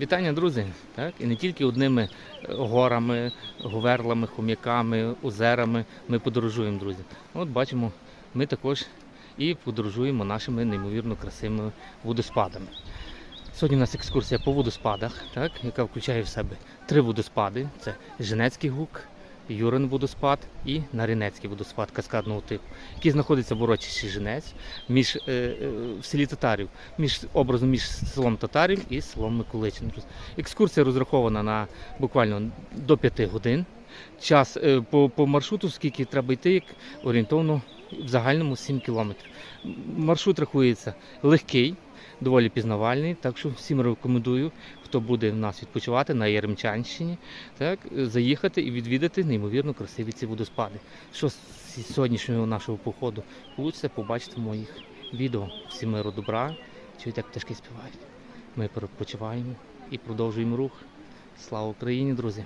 Вітання, друзі! Так? І не тільки одними е, горами, говерлами, хом'яками, озерами ми подорожуємо, друзі. От бачимо, ми також і подорожуємо нашими неймовірно красивими водоспадами. Сьогодні у нас екскурсія по водоспадах, так, яка включає в себе три водоспади: це Женецький гук, Юрин водоспад і Наринецький водоспад каскадного типу, який знаходиться в урочищі Женець між, е, е, в селі Татарів, між образом між селом Татарів і селом Миколичин. Екскурсія розрахована на буквально до 5 годин. Час е, по, по маршруту, скільки треба йти, як орієнтовно в загальному 7 кілометрів. Маршрут рахується легкий, доволі пізнавальний, так що всім рекомендую, хто буде в нас відпочивати на Яремчанщині, так, заїхати і відвідати неймовірно красиві ці водоспади. Що з сьогоднішнього нашого походу вийде, побачите в моїх відео. Всім миру добра, чуєте, як пташки співають. Ми перепочиваємо і продовжуємо рух. Слава Україні, друзі!